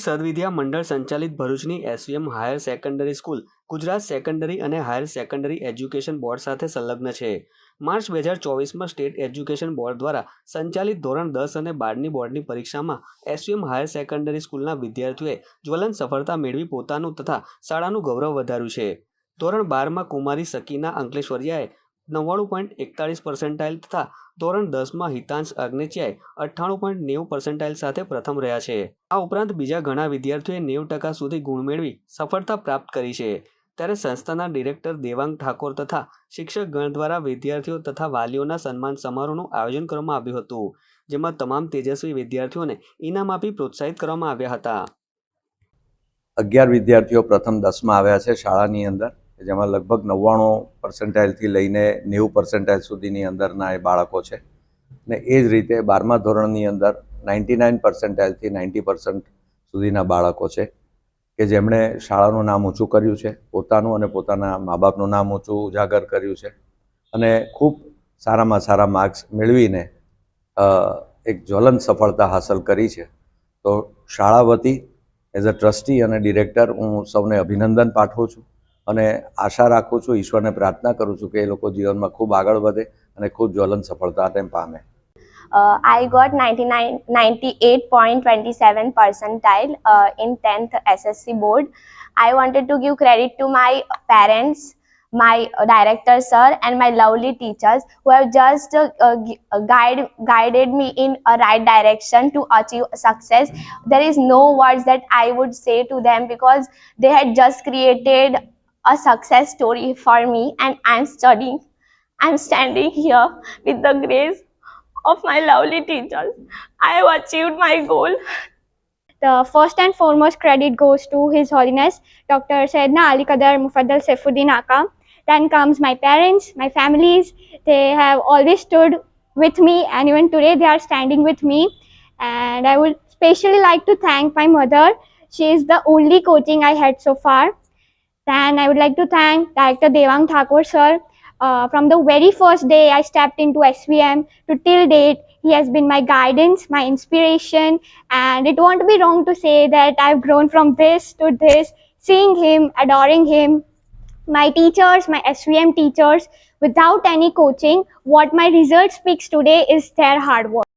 શ્રી સદવિદ્યા મંડળ સંચાલિત ભરૂચની SVM higher secondary school, Gujarat secondary અને હાયર સેકન્ડરી એજ્યુકેશન બોર્ડ સાથે સંલગ્ન છે. માર્ચ બે હજાર ચોવીસમાં સ્ટેટ એજ્યુકેશન બોર્ડ દ્વારા સંચાલિત ધોરણ દસ અને બારની બોર્ડની પરીક્ષામાં એસવીએમ હાયર સેકન્ડરી સ્કૂલના વિદ્યાર્થીઓએ જ્વલંત સફળતા મેળવી પોતાનું તથા શાળાનું ગૌરવ વધાર્યું છે. ધોરણ બારમાં કુમારી સકીના અંકલેશ્વરિયાએ નવ્વાણું પોઈન્ટ એકતાળીસ પર્સન્ટાઇલ તથા ધોરણ દસમાં હિતાંશ અગ્નેચિયાએ અઠ્ઠાણું પોઈન્ટ નેવું પર્સન્ટાઇલ સાથે પ્રથમ રહ્યા છે. આ ઉપરાંત બીજા ઘણા વિદ્યાર્થીઓએ નેવું ટકા સુધી ગુણ મેળવી સફળતા પ્રાપ્ત કરી છે. ત્યારે સંસ્થાના ડિરેક્ટર દેવાંગ ઠાકોર તથા શિક્ષક ગણ દ્વારા વિદ્યાર્થીઓ તથા વાલીઓના સન્માન સમારોહનું આયોજન કરવામાં આવ્યું હતું, જેમાં તમામ તેજસ્વી વિદ્યાર્થીઓને ઇનામ આપી પ્રોત્સાહિત કરવામાં આવ્યા હતા. અગિયાર વિદ્યાર્થીઓ પ્રથમ દસમાં આવ્યા છે શાળાની અંદર. કે જેમાં લગભગ નવ્વાણું પર્સન્ટાઇલથી લઈને નેવું પર્સન્ટાઇલ સુધીની અંદરના એ બાળકો છે. ને એ જ રીતે બારમા ધોરણની અંદર નાઇન્ટી નાઇન પર્સન્ટાઇલથી નાઇન્ટી પર્સન્ટ સુધીના બાળકો છે કે જેમણે શાળાનું નામ ઊંચું કર્યું છે, પોતાનું અને પોતાના મા બાપનું નામ ઊંચું ઉજાગર કર્યું છે. અને ખૂબ સારામાં સારા માર્ક્સ મેળવીને એક જ્વલંત સફળતા હાંસલ કરી છે. તો શાળા વતી એઝ અ ટ્રસ્ટી અને ડિરેક્ટર હું સૌને અભિનંદન પાઠવું છું. અને આશા રાખું છું ઈશ્વરને પ્રાર્થના કરું છું કે એ લોકો જીવનમાં ખૂબ આગળ વધે અને ખૂબ જ્વલંત સફળતા તેમ પામે uh, I got 99, 98.27 percentile uh, in 10th SSC board. I wanted to give credit to my parents, my uh, director sir, and my lovely teachers who have just uh, uh, gi- uh, guide, guided me in a right direction to achieve success. There is no words that I would say to them because they had just created a success story for me, and I'm studying. I'm standing here with the grace of my lovely teachers. I have achieved my goal. The first and foremost credit goes to His Holiness Dr. Sayyidina Ali Qadar Mufaddal Saifuddin Aka. Then comes my parents, my families. They have always stood with me, and even today they are standing with me. And I would especially like to thank my mother. She is the only coaching I had so far. Then I would like to thank Director Devang Thakur sir. Uh, from the very first day I stepped into SVM to till date, he has been my guidance, my inspiration, and it won't be wrong to say that I've grown from this to this, seeing him, adoring him. My teachers, my SVM teachers, without any coaching, what my result speaks today is their hard work.